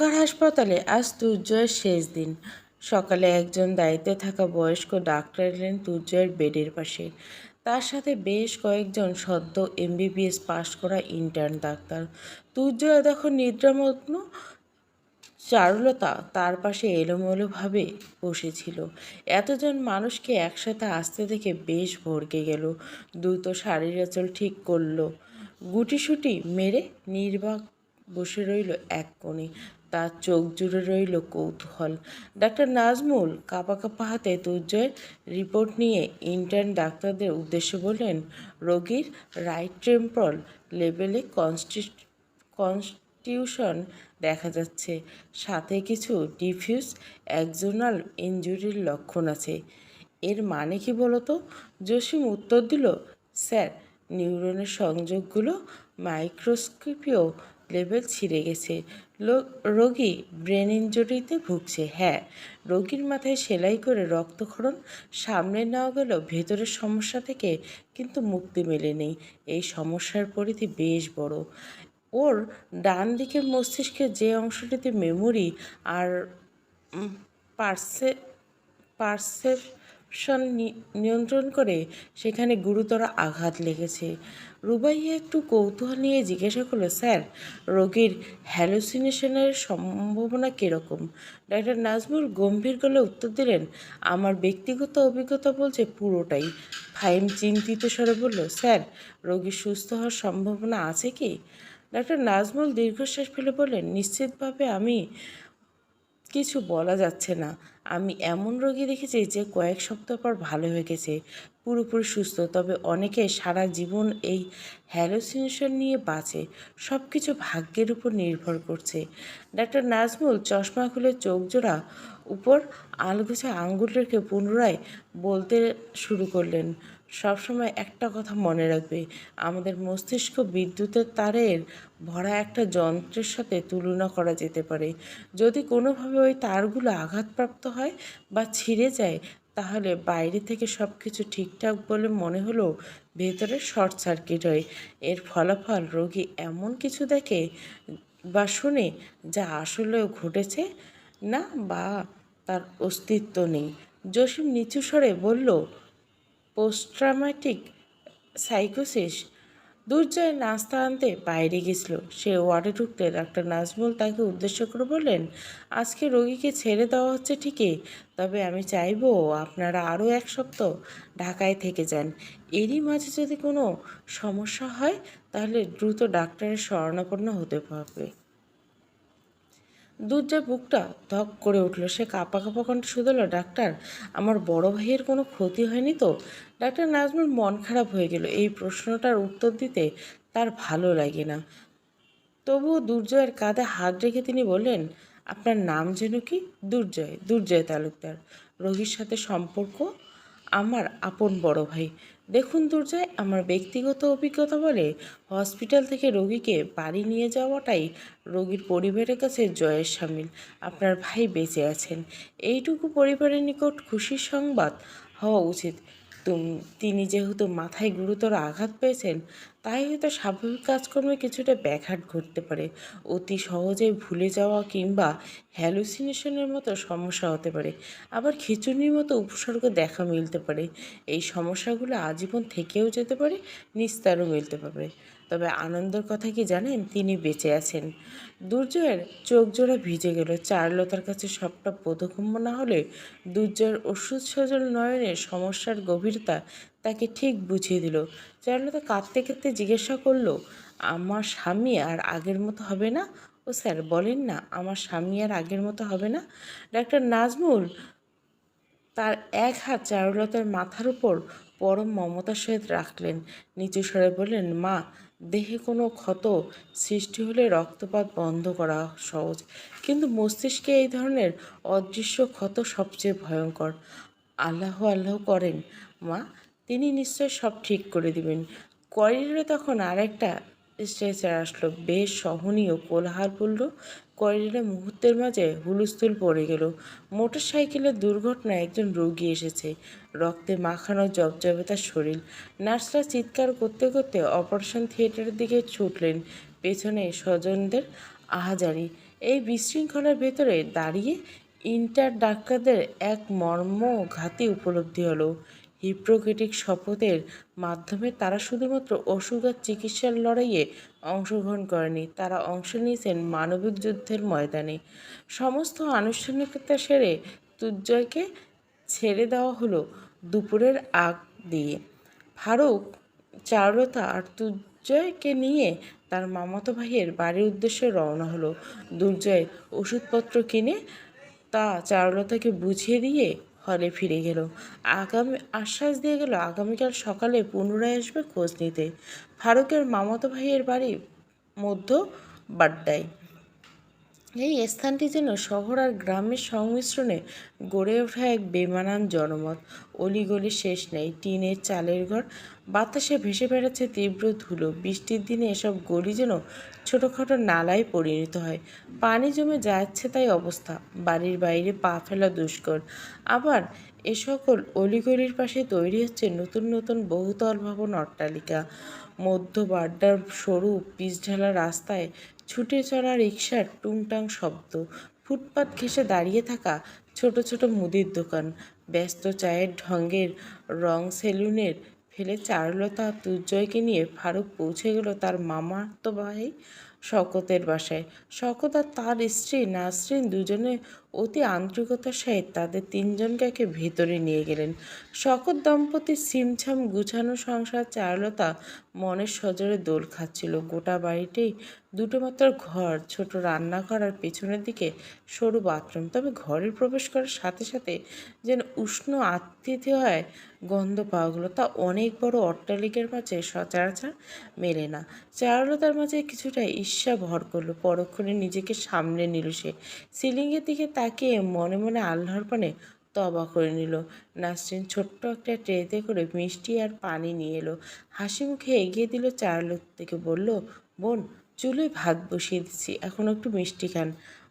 ঢাকার হাসপাতালে আজ তুর্জয়ের শেষ দিন। সকালে একজন দায়িত্বে থাকা বয়স্ক ডাক্তার এলেন তুর্জয়ের বেডের পাশে। তার সাথে বেশ কয়েকজন সদ্য এমবিবিএস পাশ করা ইন্টার্ন ডাক্তার। তুর্জয় তখন নিদ্রামগ্ন, চারুলতা তার পাশে এলোমেলোভাবে বসেছিল। এতজন মানুষকে একসাথে আসতে দেখে বেশ ভড়কে গেল। দ্রুত শাড়ির ঠিক করল। গুটিসুটি মেরে নির্বাক বসে রইল এক কোণে। তার চোখ জুড়ে রইল কৌতূহল। ডাক্তার নাজমুল কাপা কাপা হাতে তুর্জয়ের রিপোর্ট নিয়ে ইন্টার্ন ডাক্তারদের উদ্দেশ্যে বললেন, রোগীর রাইট টেম্পল লেভেলে কনস্টি কনস্টিটিউশন দেখা যাচ্ছে। সাথে কিছু ডিফিউজ একজোনাল ইনজুরির লক্ষণ আছে। এর মানে কি বলতো? জসিম উত্তর দিল, স্যার, নিউরনের সংযোগগুলো মাইক্রোস্কোপীয় লেভেল ছিঁড়ে গেছে। রোগী ব্রেন ইঞ্জুরিতে ভুগছে হ্যাঁ। রোগীর মাথায় সেলাই করে রক্তক্ষরণ সামনে নেওয়া গেল ভেতরের সমস্যা থেকে কিন্তু মুক্তি মেলেনি। এই সমস্যার পরিধি বেশ বড়। ওর ডান দিকের মস্তিষ্কের যে অংশটিতে মেমোরি আর পার্সে পারসেপশন নিয়ন্ত্রণ করে সেখানে গুরুতর আঘাত লেগেছে। রুবাইয়া একটু কৌতূহল নিয়ে জিজ্ঞাসা করল, স্যার, রোগীর হ্যালুসিনেশনের সম্ভাবনা কীরকম? ডাক্তার নাজমুল গম্ভীর গলে উত্তর দিলেন, আমার ব্যক্তিগত অভিজ্ঞতা বলছে পুরোটাই। ফাইম চিন্তিত স্বরে বলল, স্যার রোগীর সুস্থ হওয়ার সম্ভাবনা আছে কি? ডাক্তার নাজমুল দীর্ঘশ্বাস ফেলে বললেন, নিশ্চিতভাবে আমি কিছু বলা যাচ্ছে না। আমি এমন রোগী দেখেছি যে কয়েক সপ্তাহ পর ভালো হয়ে গেছে, পুরোপুরি সুস্থ। তবে অনেকে সারা জীবন এই হ্যালোসিনেশন নিয়ে বাঁচে সব কিছু ভাগ্যের উপর নির্ভর করছে। ডাক্তার নাজমুল চশমা খুলে চোখ জোড়া উপর আলগোছে আঙ্গুল রেখে পুনরায় বলতে শুরু করলেন। সবসময় একটা কথা মনে রাখবে, আমাদের মস্তিষ্ক বিদ্যুতের তারের ভরা একটা যন্ত্রের সাথে তুলনা করা যেতে পারে। যদি কোনোভাবে ওই তারগুলো আঘাতপ্রাপ্ত হয় বা ছিঁড়ে যায়, তাহলে বাইরে থেকে সব কিছু ঠিকঠাক বলে মনে হলো ভেতরে শর্ট সার্কিট হয়। এর ফলাফল রোগী এমন কিছু দেখে বা শুনে যা আসলেও ঘটেছে না বা তার অস্তিত্ব নেই। জসিম নিচু স্বরে বলল পোস্ট্রামাটিক সাইকোসিস দুর্জয় নাস্তা আনতে বাইরে গেছিল। সে ওয়ার্ডে ঢুকতে ডাক্তার নাজমুল তাকে উদ্দেশ্য করে বললেন, আজকে রোগীকে ছেড়ে দেওয়া হচ্ছে ঠিকই, তবে আমি চাইব আপনারা আরও এক সপ্তাহ ঢাকায় থেকে যান। এরই মাঝে যদি কোনো সমস্যা হয়, তাহলে দ্রুত ডাক্তারের শরণাপন্ন হতে হবে। দুর্জয় বুকটা ধক করে উঠল। সে কাঁপা কাঁপা কণ্ঠে শুধলো, ডাক্তার, আমার বড় ভাইয়ের কোনো ক্ষতি হয়নি তো? ডাক্তার নাজমুল, মন খারাপ হয়ে গেল। এই প্রশ্নটার উত্তর দিতে তার ভালো লাগে না। তবুও দুর্জয়ের কাঁধে হাত রেখে তিনি বললেন, আপনার নাম যেন কি? দুর্জয় দুর্জয় তালুকদার। রোগীর সাথে সম্পর্ক আমার আপন বড় ভাই। দেখুন দুর্জয়, আমার ব্যক্তিগত অভিজ্ঞতা বলে হসপিটাল থেকে রোগীকে বাড়ি নিয়ে যাওয়াটাই রোগীর পরিবারের কাছে জয়ের সামিল। আপনার ভাই বেঁচে আছেন। এইটুকু পরিবারের নিকট খুশির সংবাদ হওয়া উচিত। তিনি যেহেতু মাথায় গুরুতর আঘাত পেয়েছেন, তাই হয়তো স্বাভাবিক কাজকর্মে কিছুটা ব্যাঘাত ঘটতে পারে। অতি সহজে ভুলে যাওয়া কিংবা হ্যালুসিনেশনের মতো সমস্যা হতে পারে। আবার খিচুড়ির মতো উপসর্গ দেখা মিলতে পারে। এই সমস্যাগুলো আজীবন থেকেও যেতে পারে, নিস্তারও মিলতে পারে। তবে আনন্দের কথা কি জানেন? তিনি বেঁচে আছেন। দুর্জয়ের চোখ জোড়া ভিজে গেল। চারুলতার কাছে সবটা বোধগম্য না হলে দুর্জয়ের ওষুধ সজল নয়নের সমস্যার গভীরতা তাকে ঠিক বুঝিয়ে দিল। চারুলতা কাঁদতে কাঁদতে জিজ্ঞাসা করল, আমার স্বামী আর আগের মতো হবে না? ও স্যার, বলেন না, আমার স্বামী আর আগের মতো হবে না? ডাক্তার নাজমুল, তার এক হাত চারুলতার মাথার উপর পরম মমতার সহিত রাখলেন। নিচু স্বরে বললেন, মা দেহে কোনো ক্ষত সৃষ্টি হলে রক্তপাত বন্ধ করা সহজ। কিন্তু মস্তিষ্কে এই ধরনের অদৃশ্য ক্ষত সবচেয়ে ভয়ঙ্কর। আল্লাহ আল্লাহ করেন, মা, তিনি নিশ্চয় সব ঠিক করে দিবেন। করিডোরে তখন আরেকটা স্ট্রেচার আসলো। বেশ সহনীয় কোলাহাল পড়ল করিডোরে মুহূর্তের মাঝে হুলস্থুল পড়ে গেল। মোটর সাইকেলের দুর্ঘটনায় একজন রোগী এসেছে। রক্তে মাখানো জবজবে তার শরীর। নার্সরা চিৎকার করতে করতে অপারেশন থিয়েটারের দিকে ছুটলেন। পেছনে স্বজনদের আহাজারি। এই বিশৃঙ্খলার ভেতরে দাঁড়িয়ে ইন্টার ডাক্তারদের এক মর্মঘাতী উপলব্ধি হলো। হিপ্রোক্রেটিক শপথের মাধ্যমে তারা শুধুমাত্র অসুখ আর চিকিৎসার লড়াইয়ে অংশগ্রহণ করেনি, তারা অংশ নিয়েছেন মানবিক যুদ্ধের ময়দানে। সমস্ত আনুষ্ঠানিকতা সেরে তুর্জয়কে ছেড়ে দেওয়া হলো দুপুরের আগ দিয়ে। ফারুক চারুলতা আর দুর্জয়কে নিয়ে তার মামাতো ভাইয়ের বাড়ির উদ্দেশ্যে রওনা হলো। দুর্জয় ওষুধপত্র কিনে তা চারুলতাকে বুঝিয়ে দিয়ে হলে ফিরে গেল। আগামী আশ্বাস দিয়ে গেল, আগামীকাল সকালে পুনরায় আসবে খোঁজ নিতে। ফারুকের মামাতো ভাইয়ের বাড়ি মধ্য বাড্ডায়। এই স্থানটি যেন শহর আর গ্রামের সংমিশ্রণে গড়ে ওঠা এক বেমানান জনমত। অলিগলি শেষ নেই, টিনের চালের ঘর, বাতাসে ভেসে বেড়াচ্ছে তীব্র ধুলো। বৃষ্টির দিনে এসব গলি যেন ছোটোখাটো নালায় পরিণত হয়। পানি জমে যাচ্ছে তাই অবস্থা। বাড়ির বাইরে পা ফেলা দুষ্কর। আবার এ সকল অলিগলির পাশে তৈরি হচ্ছে নতুন নতুন বহুতল ভবন অট্টালিকা। মধ্য বাড্ডার সরু পিচঢালা রাস্তায় ছুটে চলা রিক্সার টুংটাং শব্দ, ফুটপাত ঘেঁষে দাঁড়িয়ে থাকা ছোট ছোট মুদির দোকান, ব্যস্ত চায়ের ঢঙ্গের রং সেলুনের ফেলে চারুলতা দুর্জয়কে নিয়ে ফারুক পৌঁছে গেল তার মামাতো ভাই শকতের বাসায়। শকত আর তার স্ত্রী নাসরিন দুজনে অতি আন্তরিকতার সহিত তাদের তিনজনকে একে ভেতরে নিয়ে গেলেন। শকত দম্পতির সিমছাম গুছানো সংসার চারুলতা মনের সজরে দোল খাচ্ছিল। গোটা বাড়িতেই দুটো মাত্র ঘর, ছোট রান্নাঘর আর পেছনের দিকে সরু বাথরুম। তবে ঘরে প্রবেশ করার সাথে সাথে যেন উষ্ণ আতিথেয় গন্ধ পাওয়া গেলো তা অনেক বড় অট্টালিকার মাঝে সচরাচর মেলে না। চারুলতার মাঝে কিছুটা ঈর্ষা ভর করল, পরক্ষণে নিজেকে সামনে নিল সে। সিলিংয়ের দিকে তাকিয়ে মনে মনে আল্লাহর পানে তবা করে নিল। নাসরিন ছোট্ট একটা ট্রেতে করে মিষ্টি আর পানি নিয়ে এলো। হাসি মুখে এগিয়ে দিল চারুলতা থেকে বলল, বোন চুলোয় ভাত বসিয়ে দিচ্ছি। এখন একটু মিষ্টি খান।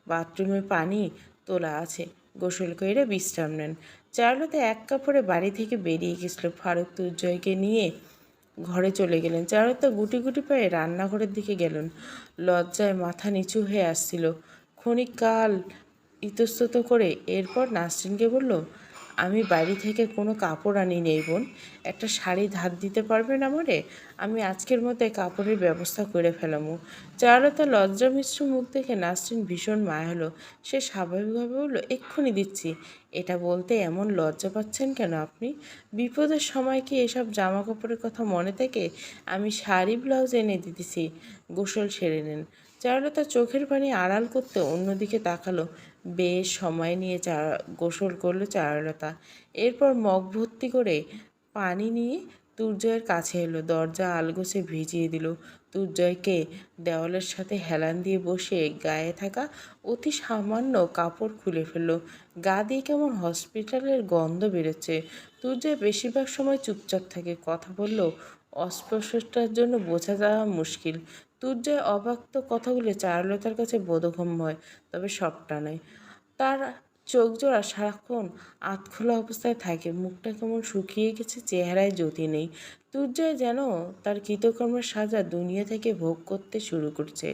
বাথরুমে পানি তোলা আছে। গোসল করে বিশ্রাম নেন। চারুলতা এক কাপড়ে বাড়ি থেকে বেরিয়ে গেছিল ফারুক তুর্জয়কে নিয়ে। ঘরে চলে গেলেন। চারুলতা গুটি গুটি পায়ে রান্নাঘরের দিকে গেলেন। লজ্জায় মাথা নিচু হয়ে আসছিল। ক্ষণিক কাল ইতস্তত করে এরপর নাসরিনকে বলল আমি বাড়ি থেকে কোনো কাপড় আনি নেই বোন। একটা শাড়ি ধার দিতে পারবেন আমারে? আমি আজকের মধ্যে কাপড়ের ব্যবস্থা করে ফেলামু চারুলতা লজ্জা মিশ্র মুখ দেখে নাসরিন ভীষণ মায়া হলো। সে স্বাভাবিকভাবে বলল, এক্ষুনি দিচ্ছি। এটা বলতে এমন লজ্জা পাচ্ছেন কেন আপনি? বিপদের সময় কি এসব জামা কাপড়ের কথা মনে থেকে? আমি শাড়ি, ব্লাউজ এনে দিতেছি। গোসল সেরে নেন। চারুলতা চোখের পানি আড়াল করতে অন্যদিকে তাকালো। বেশ সময় নিয়ে চা, গোসল করল চারুলতা। এরপর মগ ভর্তি করে পানি নিয়ে তুর্জয়ের কাছে এলো। দরজা আলগোছে ভিজিয়ে দিল। তুর্জয়কে দেওয়ালের সাথে হেলান দিয়ে বসে গায়ে থাকা অতি সামান্য কাপড় খুলে ফেলল। গা দিয়ে কেমন হসপিটালের গন্ধ বেরোচ্ছে। তুর্জয় বেশিরভাগ সময় চুপচাপ থাকে। কথা বললেও অস্পষ্টতার জন্য বোঝা যাওয়া মুশকিল। তুর্জয় অবাক্ত কথাগুলো চারুলতার কাছে বোধগম্য হয় তবে সবটা নয়। তার চোখ জোড়া সারাক্ষণ আতখোলা অবস্থায় থাকে, মুখটা কেমন শুকিয়ে গেছে চেহারায় জ্যোতি নেই। তুর্জয় যেন তার কৃতকর্মের সাজা দুনিয়া থেকে ভোগ করতে শুরু করছে।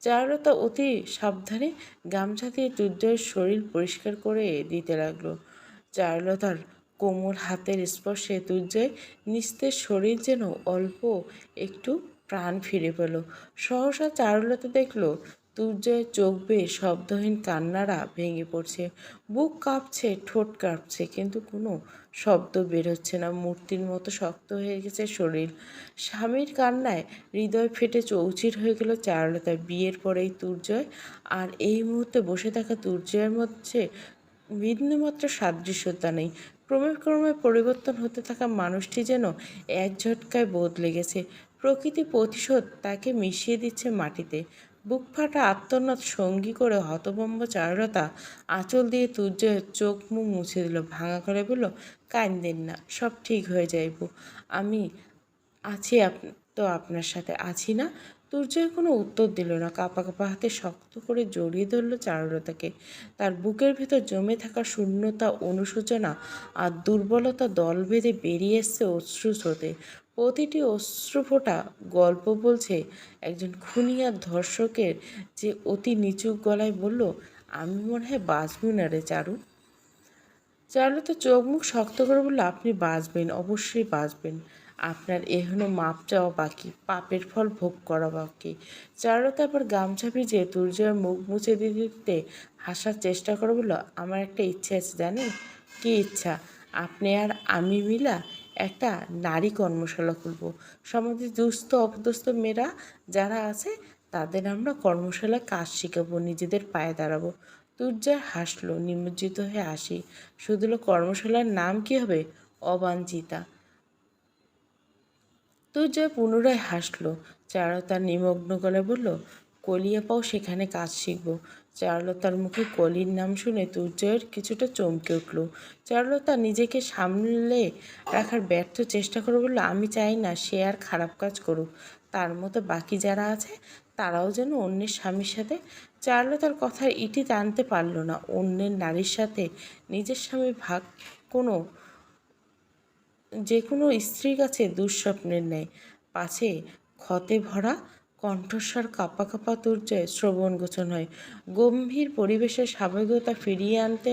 চারুলতা অতি সাবধানে গামছা দিয়ে তুর্জয়ের শরীর পরিষ্কার করে দিতে লাগল। চারুলতার কোমল হাতের স্পর্শে তুর্জয় নিস্তের শরীর যেন অল্প একটু প্রাণ ফিরে পেল। সহসা চারুলতা দেখল তুর্যের চোখ বেয়ে শব্দহীন কান্নারা ভেঙে পড়ছে। বুক কাঁপছে, ঠোঁট কাঁপছে, কিন্তু কোনো শব্দ বেরোচ্ছে না। মূর্তির মতো শক্ত হয়ে গেছে শরীর। স্বামীর কান্নায় হৃদয় ফেটে চৌচির হয়ে গেল চারুলতা। বিয়ের পরেই তুর্জয় আর এই মুহূর্তে বসে থাকা তুর্জয়ের মধ্যে বিন্দুমাত্র সাদৃশ্যতা নেই। ক্রমে ক্রমে পরিবর্তন হতে থাকা মানুষটি যেন এক ঝটকায় বদলে গেছে। প্রকৃতি প্রতিশোধ তাকে মিশিয়ে দিচ্ছে মাটিতে। বুক ফাটা আত্মনাথ সঙ্গী করে হতভম্ব চারুলতা আঁচল দিয়ে তুর্যের চোখ মুখ মুছে দিল, ভাঙা করে বলল কান্দেন না, সব ঠিক হয়ে যাইব আমি আছি তো আপনার সাথে আছি না? তুর্জয় কোনো উত্তর দিল না, কাপা কাপা হাতে শক্ত করে জড়িয়ে ধরল চারুলতাকে। তার বুকের ভেতর জমে থাকা শূন্যতা অনুশোচনা আর দুর্বলতা দল বেঁধে বেরিয়ে এসছে অশ্রু স্রোতে। প্রতিটি অশ্রুফোঁটা গল্প বলছে একজন খুনি আর ধর্ষকের যে অতি নিচু গলায় বলল, আমি মনে হয় বাঁচব না রে চারু। চারু তো চোখ মুখ শক্ত করে বলল, আপনি বাঁচবেন, অবশ্যই বাঁচবেন। আপনার এখনও মাপ চাওয়া বাকি, পাপের ফল ভোগ করা বাকি। চারু তারপর গামছা ভিজে তুর্যের মুখ মুছে দিতে দিতে হাসার চেষ্টা করে বলল, আমার একটা ইচ্ছে আছে জানেন? কি ইচ্ছা? আপনি আর আমি মিলা একটা নারী কর্মশালা খুলব সমাজে দুস্থ, অপদস্থ মেয়েরা যারা আছে, তাদের আমরা কর্মশালায় কাজ শেখাবো, নিজেদের পায়ে দাঁড়াবো। তুর্যা হাসলো, নিমজ্জিত হয়ে আসি শুধু কর্মশালার নাম কি হবে? অবাঞ্ছিতা। তুর্জয় পুনরায় হাসলো। চারা তার নিমগ্ন গলায় বলল, কলিয়াপাও সেখানে কাজ শিখব। চারুলতার মুখে কলির নাম শুনে তুর্জয়ের কিছুটা চমকে উঠল। চারুলতা নিজেকে সামলে রাখার ব্যর্থ চেষ্টা করে বলল, আমি চাই না সে আর খারাপ কাজ করুক। তার মতো বাকি যারা আছে, তারাও যেন অন্যের স্বামীর সাথে চারুলতার কথার ইটি টানতে পারল না। অন্যের নারীর সাথে নিজের স্বামী ভাগ কোনো যে কোনো স্ত্রীর কাছে দুঃস্বপ্নের ন্যায়। পাছে ক্ষতে ভরা কণ্ঠস্বর কাঁপা কাঁপা তুর্যয় শ্রবণ গোচন হয়। গম্ভীর পরিবেশে স্বাভাবিকতা ফিরিয়ে আনতে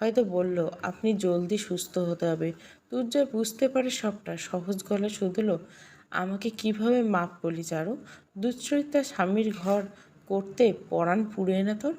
হয়তো বলল, আপনি জলদি সুস্থ হতে হবে। তুর্যয় বুঝতে পারে সবটা, সহজ গলা শুধলো, আমাকে কীভাবে মাপ বলি চারু? দুশ্চরিত্রা স্বামীর ঘর করতে পরাণ পুড়ে না তোর?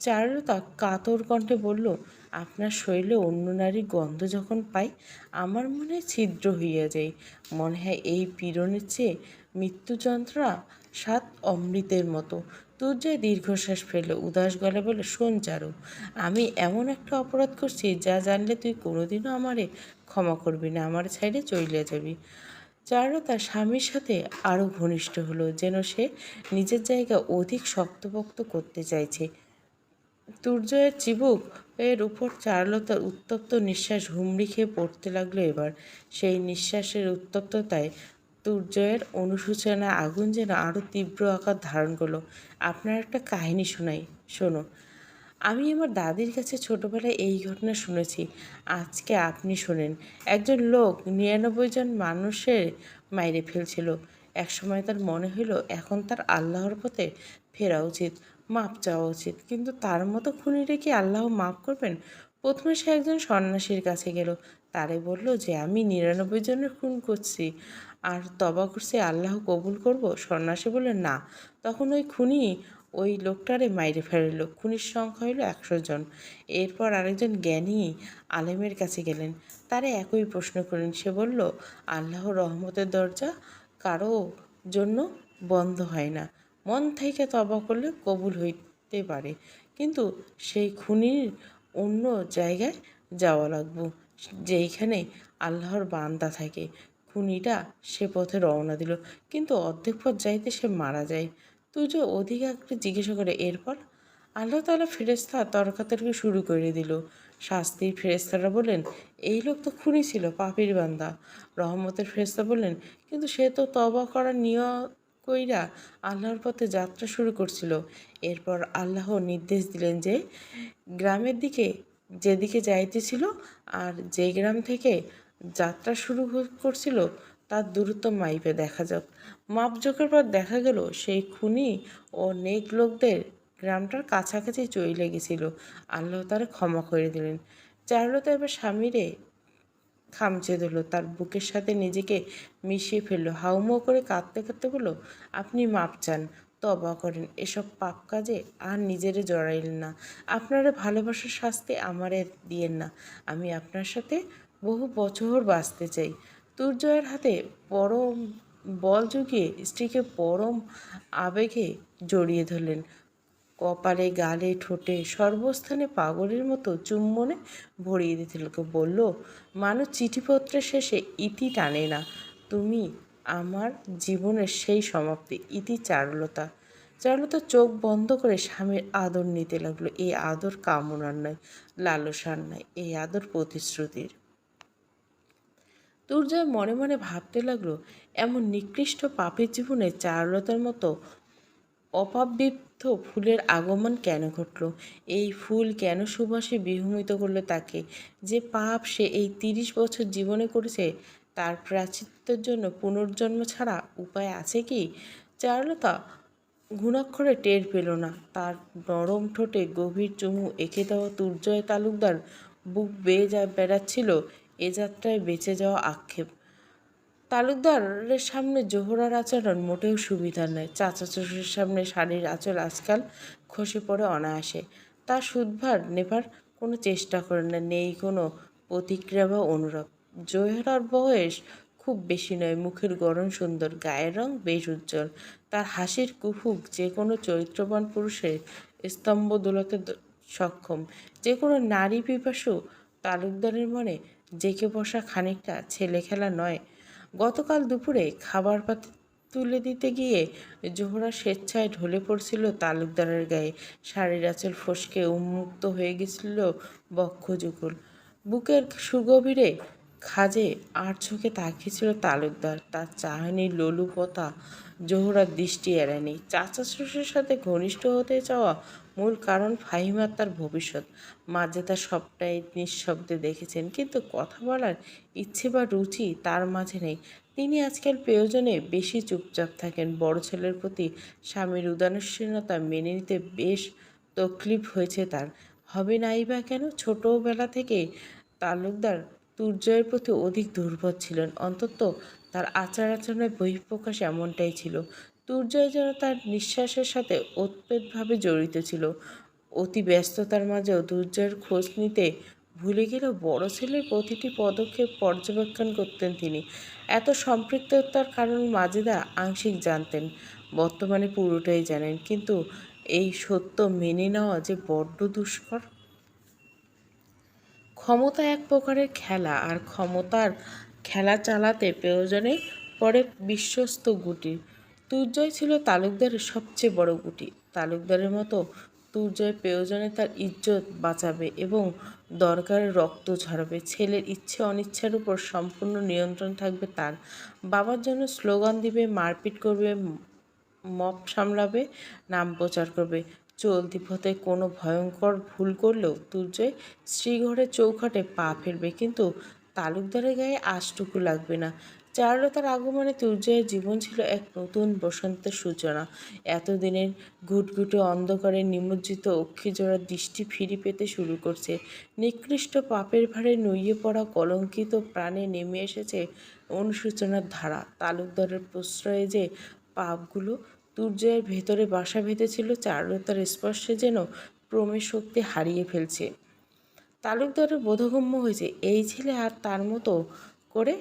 চারুলতা কাতর কণ্ঠে বলল, আপনার শরীরে অন্য নারীর গন্ধ যখন পাই, আমার মনে ছিদ্র হইয়া যায়। মনে হয় এই পীড়নের চেয়ে মৃত্যু যন্ত্রণা সাত অমৃতের মতো। তুর্যয় দীর্ঘশ্বাস ফেলল, উদাস গলা বলে শোন চারু, আমি এমন একটা অপরাধ করছি যা জানলে তুই কোনোদিনও আমারে ক্ষমা করবি না, আমার ছাইড়ে চলিয়া যাবি। চারু তার স্বামীর সাথে আরও ঘনিষ্ঠ হলো, যেন সে নিজের জায়গা অধিক শক্তপোক্ত করতে চাইছে। তুর্জয়ের চিবুক এর উপর চারুলতার উত্তপ্ত নিঃশ্বাস হুমড়ি খেয়ে পড়তে লাগল এবার। সেই নিঃশ্বাসের উত্তপ্ততায় তুর্জয়ের অনুশোচনা আগুন যেন আরও তীব্র আকার ধারণ করল। আপনার একটা কাহিনী শোনাই, শোনো। আমি আমার দাদির কাছে ছোটোবেলায় এই ঘটনা শুনেছি। আজকে আপনি শোনেন। একজন লোক নিরানব্বই জন মানুষের মাইরে ফেলছিল। একসময় তার মনে হলো এখন তার আল্লাহর পথে ফেরা উচিত, মাপ চাওয়া উচিত। কিন্তু তার মতো খুনিরে কি আল্লাহ মাপ করবেন? প্রথমে সে একজন সন্ন্যাসীর কাছে গেল। তারে বলল যে, আমি নিরানব্বই জনের খুন করছি। আর তবা করছে, আল্লাহ কবুল করব? সন্ন্যাসী বললেন, না। তখন ওই খুনি ওই লোকটারে মাইরে ফেলল। খুনির সংখ্যা হলো একশো জন। এরপর আরেকজন জ্ঞানী আলেমের কাছে গেলেন। তারে একই প্রশ্ন করলেন। সে বলল আল্লাহ রহমতের দরজা কারও জন্য বন্ধ হয় না। মন থেকে তবা করলে কবুল হইতে পারে। কিন্তু সেই খুনির অন্য জায়গায় যাওয়া লাগবো, যেইখানে আল্লাহর বান্দা থাকে। খুনিটা সে পথে রওনা দিল। কিন্তু অর্ধেক পথ যাইতে সে মারা যায়। তুই যে অধিক আগ্রহে জিজ্ঞাসা করে, এরপর? আল্লাহ তালা ফেরেস্তা তর্কাতর্কি শুরু করে দিল। শাস্তির ফেরেস্তারা বললেন, এই লোক তো খুনি ছিল, পাপির বান্দা। রহমতের ফেরেস্তা বললেন, কিন্তু সে তো তবা করার নিয়ম কইরা আল্লাহর পথে যাত্রা শুরু করছিল। এরপর আল্লাহ নির্দেশ দিলেন যে, গ্রামের দিকে যেদিকে যাইতেছিল আর যে গ্রাম থেকে যাত্রা শুরু করছিল তার দূরত্ব মাইপে দেখা যাক। মাপজোকের পর দেখা গেল, সেই খুনি ও নেক লোকদের গ্রামটার কাছাকাছি চলে গেছিল। আল্লাহ তার ক্ষমা করে দিলেন। চারুলতা এবার স্বামীরে খামচে দিল তার বুকের সাথে নিজেকে মিশিয়ে ফেলল। হাউমাউ করে কাঁদতে কাঁদতে বলল, আপনি মাপ চান তবা করেন। এসব পাপ কাজে আর নিজেরে জড়াইলেন না। আপনারা ভালোবাসার শাস্তি আমারে দিয়েন না। আমি আপনার সাথে বহু বছর বাঁচতে চাই। দুর্জয়ের হাতে পরম বল জুগিয়ে স্ত্রীকে পরম আবেগে জড়িয়ে ধরলেন। কপালে, গালে, ঠোঁটে, সর্বস্থানে পাগলের মতো চুম্বনে ভরিয়ে দিতে লোকে বলল, মানুষ চিঠিপত্রের শেষে ইতি টানে না। তুমি আমার জীবনের সেই সমাপ্তি, ইতি চারুলতা। চারুলতা চোখ বন্ধ করে স্বামীর আদর নিতে লাগল। এই আদর কামনার নয়, লালসার নয়, এই আদর প্রতিশ্রুতির। দুর্জয় মনে মনে ভাবতে লাগল, এমন নিকৃষ্ট পাপের জীবনে চারুলতার মতো অপাবৃদ্ধ ফুলের আগমন কেন ঘটল? এই ফুল কেন সুবাসে বিহুমিত করল তাকে? যে পাপ সে এই তিরিশ বছর জীবনে করেছে, তার প্রাচিত্যের জন্য পুনর্জন্ম ছাড়া উপায় আছে কি? চারুলতা ঘুণাক্ষরে টের পেল না। তার নরম ঠোঁটে গভীর চুমু এঁকে দেওয়া তুর্জয় তালুকদার বুক বেয়ে যা বেড়াচ্ছিল এ যাত্রায় বেঁচে যাওয়া আক্ষেপ। তালুকদারের সামনে জোহরার আচরণ মোটেও সুবিধার নয়। চাচা শ্বশুরের সামনে শাড়ির আঁচল আজকাল খসে পড়ে অনায়াসে। তার সুদভার নেবার কোনো চেষ্টা করে না, নেই কোনো প্রতিক্রিয়া বা অনুরোধ। জোহরার বয়স খুব বেশি নয়, মুখের গরম সুন্দর, গায়ের রং বেশ উজ্জ্বল। তার হাসির কুহুক যে কোনো চরিত্রবান পুরুষের স্তম্ভ দোলাতে সক্ষম। যে কোনো নারী পিপাসু তালুকদারের মনে জেকে বসা খানিকটা ছেলে খেলা নয়। গতকাল দুপুরে খাবার পাতে তুলে দিতে গিয়ে জোহরা স্বেচ্ছায় ঢলে পড়ছিল তালুকদারের গায়ে। শাড়ির আঁচল ফসকে উন্মুক্ত হয়ে গেছিল বক্ষযুগল বুকের সুগভীরে খাজে আর চোখে তাকিয়েছিল তালুকদার। তার চাহনি লোলুপতা জোহরার দৃষ্টি এড়ায়নি। চাচা শ্বশুরের সাথে ঘনিষ্ঠ হতে চাওয়া মূল কারণ ফাহিমার তার ভবিষ্যৎ। তার সবটাই নিঃশব্দে দেখেছেন, কিন্তু কথা বলার ইচ্ছে বা রুচি তার মাঝে নেই। তিনি আজকাল প্রয়োজনে বেশি চুপচাপ থাকেন। বড় ছেলের প্রতি স্বামীর উদাসীনতা মেনে নিতে বেশ তকলিফ হয়েছে তার। হবে নাই বা কেন? ছোটবেলা থেকে তালুকদার তুর্জয়ের প্রতি অধিক দুর্বল ছিলেন। অন্তত তার আচার আচরণের বহিঃপ্রকাশ এমনটাই ছিল। তুর্জয় যেন তার নিঃশ্বাসের সাথে ওতপ্রোতভাবে জড়িত ছিল। অতি ব্যস্ততার মাঝেও দুর্জয়ের খোঁজ নিতে ভুলে গেলেও বড় ছেলের প্রতিটি পদক্ষেপ পর্যবেক্ষণ করতেন তিনি। এত সম্পৃক্ততার কারণ মাজেদা আংশিক জানতেন, বর্তমানে পুরোটাই জানেন। কিন্তু এই সত্য মেনে নেওয়া যে বড্ড দুষ্কর। ক্ষমতা এক প্রকারের খেলা, আর ক্ষমতার খেলা চালাতে প্রয়োজনে পরে বিশ্বস্ত গুটি। তুর্জয় ছিল তালুকদারের সবচেয়ে বড় গুটি। তালুকদারের মতো তুর্জয় প্রয়োজনে তার ইজ্জত বাঁচাবে এবং দরকারে রক্ত ঝরাবে। ছেলের ইচ্ছে অনিচ্ছার উপর সম্পূর্ণ নিয়ন্ত্রণ থাকবে তার। বাবার জন্য স্লোগান দিবে, মারপিট করবে, মপ সামলাবে, নাম প্রচার করবে। চলতি পথে কোনো ভয়ঙ্কর ভুল করলেও তুর্জয় শ্রীঘরের চৌখাটে পা ফেলবে। কিন্তু তালুকদারের গায়ে আশটুকু লাগবে না। চারুলতার আগমনে তুর্জয়ের জীবন ছিল এক নতুন বসন্তের সূচনা। এতদিনের ঘুটঘুটে অন্ধকারে নিমজ্জিত অক্ষিজোড়ার দৃষ্টি ফিরে পেতে শুরু করছে। নিকৃষ্ট পাপের ভারে নুইয়ে পড়া কলঙ্কিত প্রাণে নেমে এসেছে অনুশোচনার ধারা। তালুকদারের প্রশ্রয়ে যে পাপগুলো দুর্জয়ের ভেতরে বাসা বেঁধেছিল, চারুলতার স্পর্শে যেন প্রমেয় শক্তি হারিয়ে ফেলছে। তালুকদারের বোধগম্য হয়েছে, এই ছেলে আর তার মতো করে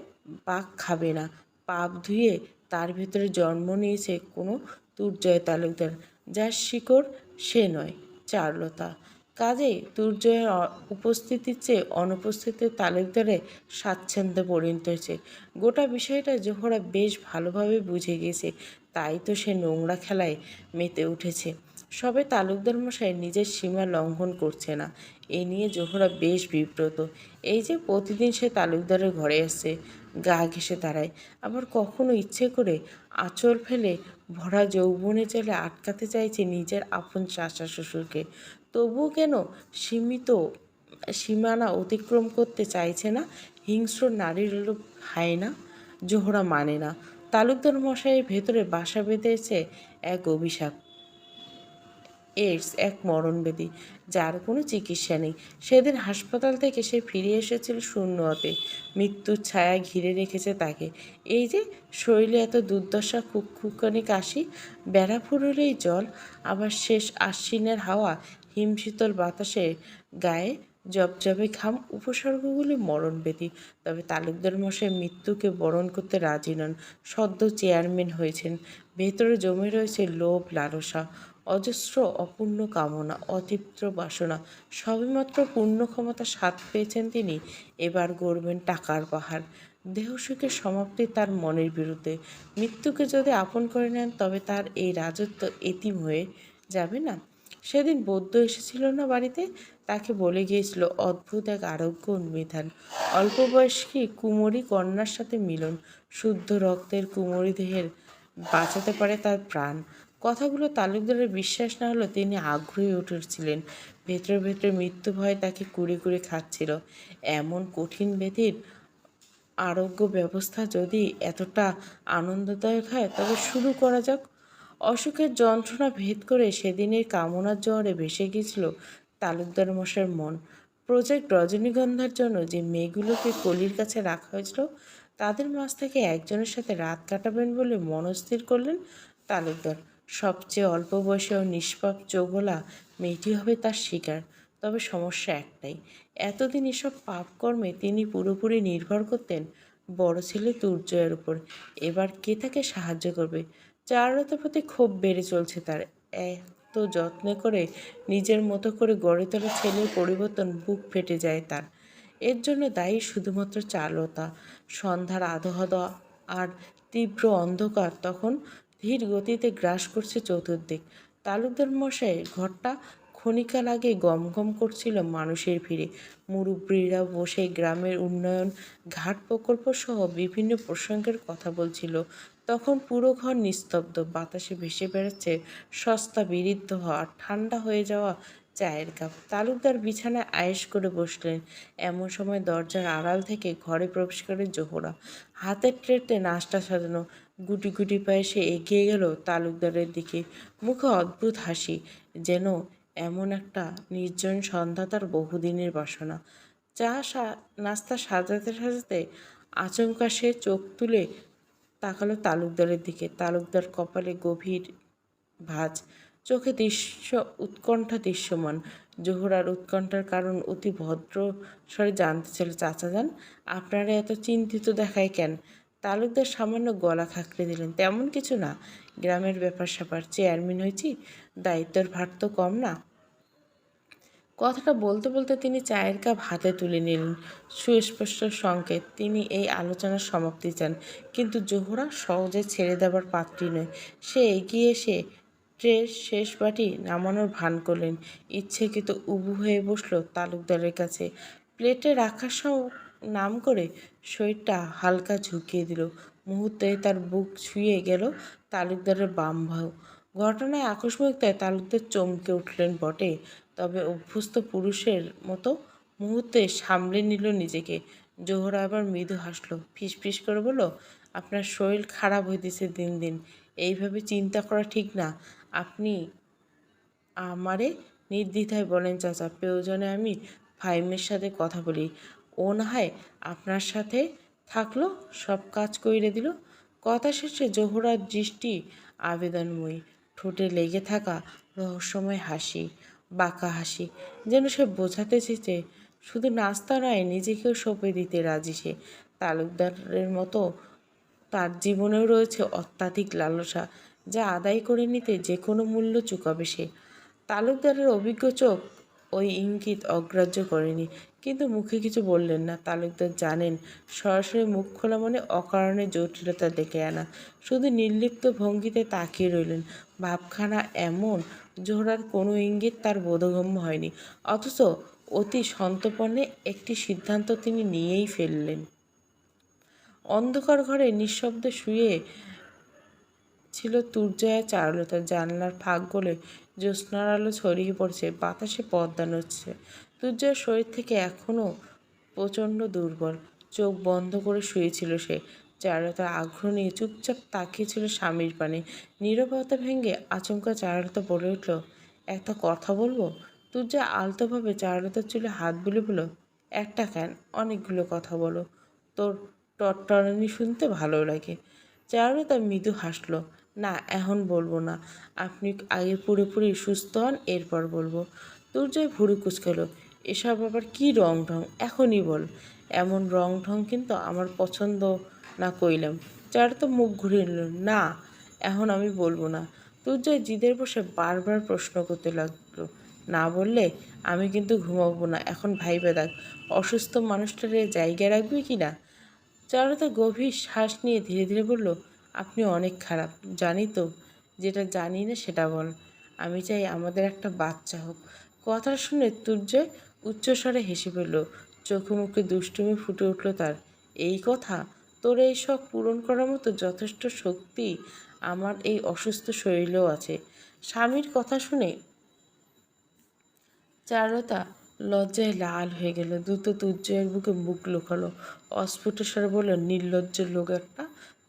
পাক খাবে না। পাপ ধুয়ে তার ভেতরে জন্ম নিয়েছে কোনো দুর্জয় তালুকদার, যার শিকড় সে নয়, চারলতা। কাজেই দুর্জয়ের উপস্থিতির চেয়ে অনুপস্থিতি তালুকদারে স্বাচ্ছন্দ্যে পরিণত হয়েছে। গোটা বিষয়টা জোহরা বেশ ভালোভাবে বুঝে গেছে তাই তো সে নোংরা খেলায় মেতে উঠেছে। সবে তালুকদার মশাই নিজের সীমা লঙ্ঘন করছে না। এ নিয়ে জোহরা বেশ বিব্রত। এই যে প্রতিদিন সে তালুকদারের ঘরে আসছে গা ঘেসে দাঁড়ায়, আবার কখনো ইচ্ছে করে আঁচল ফেলে ভরা যৌবনে চলে আটকাতে চাইছে নিজের আপন চাচা শ্বশুরকে। তবুও কেন সীমিত সীমানা অতিক্রম করতে চাইছে না? হিংস্র নারীর লোক হায় না? জোহরা মানে না। তালুকদার মশাইয়ের ভেতরে বাসা বেঁধেছে এক অভিশাপ। এইডস এক মরণবেদী, যার কোনো চিকিৎসা নেই। সেদিন হাসপাতাল থেকে সে ফিরে এসেছিল শূন্য হাতে মৃত্যুর ছায়া ঘিরে রেখেছে তাকে। এই যে শরীরে এত দুর্দশা, খুকখুকানি, কাশি, বেড়া ফুরলেই জল, আবার শেষ আশ্বিনের হাওয়া, হিমশীতল বাতাসে গায়ে জবজবে ঘাম, উপসর্গগুলি মরণবেদী। তবে তালুকদার মশাই মৃত্যুকে বরণ করতে রাজি নন। সদ্য চেয়ারম্যান হয়েছেন। ভেতরে জমে রয়েছে লোভ, লালসা। অজস্র অপূর্ণ কামনা অতৃপ্ত বাসনা, সবেমাত্র পূর্ণ ক্ষমতা স্বাদ পেয়েছেন তিনি, এবার গড়বেন টাকার পাহাড়। দেহসুখের সমাপ্তি তার মনের বিরুদ্ধে। মৃত্যুকে যদি আপন করে নেন, তবে তার এই রাজত্ব এতিম হয়ে যাবে না। সেদিন বৌদ্ধ এসেছিল না বাড়িতে? তাকে বলে গিয়েছিল, অদ্ভুত এক আরোগ্য উন্মিধান। অল্প বয়স্কী কুমোরী কন্যার সাথে মিলন। শুদ্ধ রক্তের কুমোরী দেহের বাঁচাতে পারে তার প্রাণ। কথাগুলো তালুকদারের বিশ্বাস না হলেও তিনি আগ্রহী উঠেছিলেন। ভেতরে ভেতরে মৃত্যু ভয় তাকে কুড়ে কুড়ে খাচ্ছিল। এমন কঠিন ব্যাধির আরোগ্য ব্যবস্থা যদি এতটা আনন্দদায়ক হয়, তবে শুরু করা যাক। অসুখের যন্ত্রণা ভেদ করে সেদিনের কামনার জোয়ারে ভেসে গিয়েছিল তালুকদার মশার মন। প্রজেক্ট রজনীগন্ধার জন্য যে মেয়েগুলোকে কলির কাছে রাখা হয়েছিল, তাদের মাঝ থেকে একজনের সাথে রাত কাটাবেন বলে মনস্থির করলেন তালুকদার। সবচেয়ে অল্প বয়সে ও নিষ্পাপ চোগলা মেয়েটি হবে তার শিকার। তবে সমস্যা একটাই, এতদিন এসব পাপকর্মে তিনি পুরোপুরি নির্ভর করতেন বড় ছেলে দুর্জয়ের উপর। এবার কে তাকে সাহায্য করবে? চারুলতার প্রতি ক্ষোভ বেড়ে চলছে তার। এত যত্নে করে, নিজের মতো করে গড়ে তোলা ছেলের পরিবর্তন বুক ফেটে যায় তার। এর জন্য দায়ী শুধুমাত্র চারুলতা। সন্ধ্যার আধহদ আর তীব্র অন্ধকার তখন ধীর গতিতে গ্রাস করছে চতুর্দিক। তালুকদার মশাইয়ের ঘরটা ক্ষণিকাল আগে গম গম করছিল মানুষের ভিড়ে। মুরব্বীরা বসে গ্রামের উন্নয়ন, ঘাট প্রকল্প সহ বিভিন্ন প্রসঙ্গের কথা বলছিল। তখন পুরো ঘর নিস্তব্ধ, বাতাসে ভেসে বেড়াচ্ছে সস্তা বিরিদ্ধ হওয়া ঠান্ডা হয়ে যাওয়া চায়ের কাপ। তালুকদার বিছানায় আয়েশ করে বসলেন। এমন সময় দরজার আড়াল থেকে ঘরে প্রবেশ করে জোহরা। হাতের ট্রেতে নাস্তা সাজানো গুটি গুটি পায়ে সে এগিয়ে গেল তালুকদারের দিকে। মুখে অদ্ভুত হাসি, যেন এমন একটা নির্জন সন্ধ্যা তার বহুদিনের বাসনা। চা নাস্তা সাজাতে সাজাতে আচমকা সে চোখ তুলে তাকালো তালুকদারের দিকে। তালুকদার কপালে গভীর ভাঁজ, চোখে দৃশ্য, উৎকণ্ঠা দৃশ্যমান। জোহরার উৎকণ্ঠার কারণ অতি ভদ্র স্বরে জানতে চাইল, চাচা যান, আপনারা এত চিন্তিত দেখায় কেন? তালুকদার সামান্য গলা খাঁকড়ে দিলেন, তেমন কিছু না। গ্রামের ব্যাপার স্যাপার চেয়ারম্যান হয়েছি, দায়িত্বের ভার তো কম না। কথাটা বলতে বলতে তিনি চায়ের কাপ হাতে তুলে নিলেন। সুস্পষ্ট সংকেত, তিনি এই আলোচনার সমাপ্তি চান। কিন্তু জোহরা সহজে ছেড়ে দেবার পাত্রী নয়। সে এগিয়ে এসে ট্রের শেষ বাটি নামানোর ভান করলেন। ইচ্ছেকৃত উবু হয়ে বসল তালুকদারের কাছে। প্লেটে রাখার সম- নাম করে শরীরটা হালকা ঝুঁকিয়ে দিল। মুহূর্তে তার বুক ছুঁয়ে গেল তালুকদারের বাম বাহু ঘটনায় আকস্মিকতায় তালুকদার চমকে উঠলেন বটে। তবে অভ্যস্ত পুরুষের মতো মুহূর্তে সামলে নিল নিজেকে। জোহরা আবার মৃদু হাসলো, ফিস ফিস করে বলল, আপনার শরীর খারাপ হয়ে হইতেছে দিন দিন। এইভাবে চিন্তা করা ঠিক না। আপনি আমারে নির্দ্বিধায় বলেন, চাচা। প্রয়োজনে আমি ফাইমের সাথে কথা বলি। ও না হয় আপনার সাথে থাকল, সব কাজ কইরে দিল। কথা শেষে জোহরার দৃষ্টি আবেদনময়ী, ঠোঁটে লেগে থাকা রহস্যময় হাসি, বাঁকা হাসি, যেন সে বোঝাতে চেয়েছে, শুধু নাস্তা নয়, নিজেকেও সঁপে দিতে রাজি সে। তালুকদারের মতো তার জীবনেও রয়েছে অত্যাধিক লালসা, যা আদায় করে নিতে যে কোনো মূল্য চুকাবে সে। তালুকদারের অভিজ্ঞ চোখ ওই ইঙ্গিত অগ্রাহ্য করেনি। কিন্তু মুখে কিছু বললেন না। তালুকদার জানেন, সরাসরি মুখ খোলা মনে অকারণে জটিলতা ডেকে আনা। শুধু নির্লিপ্ত ভঙ্গিতে তাকিয়ে রইলেন। ভাবখানা এমন, জোহরার কোনো ইঙ্গিত তার বোধগম্য হয়নি। অথচ অতি সন্তপণে একটি সিদ্ধান্ত তিনি নিয়েই ফেললেন। অন্ধকার ঘরে নিঃশব্দে শুয়ে ছিল তুর্জয়া চারুলতা। জানলার ফাঁক গলে জ্যোৎস্নার আলো ছড়িয়ে পড়ছে, বাতাসে পদ্মা নড়ছে। তুর্জয়ের শরীর থেকে এখনও প্রচণ্ড দুর্বল। চোখ বন্ধ করে শুয়েছিল সে। চারুলতার আগ্রহ নিয়ে চুপচাপ তাকিয়েছিল স্বামীর পানে। নীরবতা ভেঙে আচমকা চারুলতা বলে উঠল, একটা কথা বলব? তুর্জা আলতোভাবে চারুলতার চুলে হাত বুলে বলল, একটা কেন? অনেকগুলো কথা বলো। তোর টট্টরানি শুনতে ভালো লাগে। চারুলতা মৃদু হাসলো না, এখন বলব না। আপনি আগে পুরোপুরি সুস্থ হন, এরপর বলব। দুর্জয় ভুরু কুচকালো, এসব আবার কি রং ঢং এখনই বল। এমন রং ঢং কিন্তু আমার পছন্দ না কইলাম। চারু তো মুখ ঘুরে নিল না, এখন আমি বলব না। দুর্জয় জিদের বসে বারবার প্রশ্ন করতে লাগল। না বললে আমি কিন্তু ঘুমাবো না, এখন ভাইবে দেখ অসুস্থ মানুষটারে জায়গায় রাখবি কি না? চারুলতা গভীর শ্বাস নিয়ে ধীরে ধীরে বলল আপনি অনেক খারাপ। জানি তো, যেটা জানি না সেটা বল। আমি চাই আমাদের একটা বাচ্চা হোক। কথা শুনে তুর্যয় উচ্চস্বরে হেসে ফেলল চোখে মুখে দুষ্টুমি ফুটে উঠল তার। এই কথা? তোর এই শখ পূরণ করার মতো যথেষ্ট শক্তি আমার এই অসুস্থ শরীরেও আছে। স্বামীর কথা শুনে চারুলতা লজ্জায় লাল হয়ে গেল। দ্রুত তুর্যয়ের বুকে মুখ লুকালো। অস্ফুট স্বরে বলল, নির্লজ্জ লোক একটা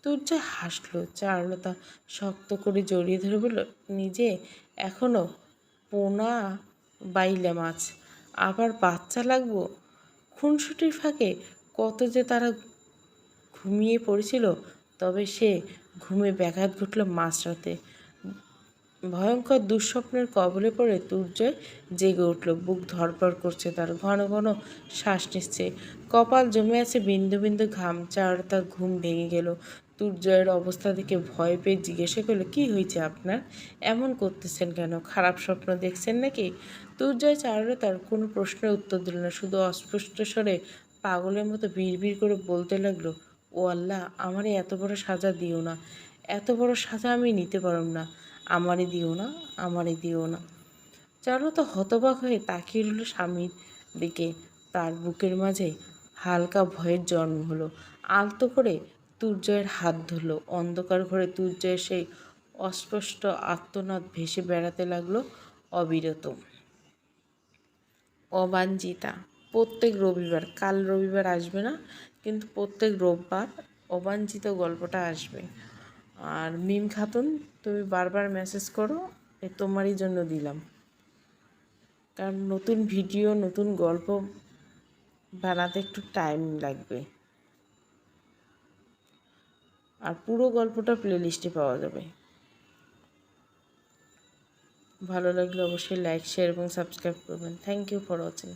তুর্যয় হাসলো, চারুলতা শক্ত করে জড়িয়ে ধরে বলল, নিজে এখনও পোনা বাইলে মাছ, আবার বাচ্চা লাগবো? খুনসুটির ফাঁকে কত যে তারা ঘুমিয়ে পড়েছিল, তবে সে ঘুমে ব্যাঘাত ঘটল মাঝরাতে। ভয়ঙ্কর দুঃস্বপ্নের কবলে পড়ে তুর্যয় জেগে উঠল, বুক ধরপড় করছে তার, ঘন ঘন শ্বাস নিচ্ছে। কপাল জমে আছে বিন্দু বিন্দু ঘাম চার তার ঘুম ভেঙে গেল। তুর্জয়ের অবস্থা দেখে ভয় পেয়ে জিজ্ঞাসা করল, কি হয়েছে আপনার? এমন করতেছেন কেন? খারাপ স্বপ্ন দেখছেন নাকি? তুর্জয় চারুরে তার কোনো প্রশ্নের উত্তর দিল না, শুধু অস্পষ্ট স্বরে পাগলের মতো বিড়বিড় করে বলতে লাগল, ও আল্লাহ, আমারে এত বড় সাজা দিও না। এত বড় সাজা আমি নিতে পারব না। আমারে দিও না, আমারে দিও না। চারু তো হতবাক হয়ে তাকিয়ে রইল স্বামীর দিকে। তার বুকের মাঝে হালকা ভয়ের জন্ম হলো। আলতো করে তুর্জয়ের হাত ধরলো। অন্ধকার ঘরে তুর্জয়ের সেই অস্পষ্ট আত্মনাদ ভেসে বেড়াতে লাগল অবিরত। অবাঞ্জিতা প্রত্যেক রবিবার, কাল রবিবার আসবে না, কিন্তু প্রত্যেক রোববার অবাঞ্ছিত গল্পটা আসবে। আর মিম খাতুন, তুমি বারবার মেসেজ করো, এ তোমারই জন্য দিলাম। কারণ নতুন ভিডিও নতুন গল্প বানাতে একটু টাইম লাগবে। আর পুরো গল্পটা প্লেলিস্টে পাওয়া যাবে। ভালো লাগলে অবশ্যই লাইক শেয়ার এবং সাবস্ক্রাইব করবেন। Thank you for watching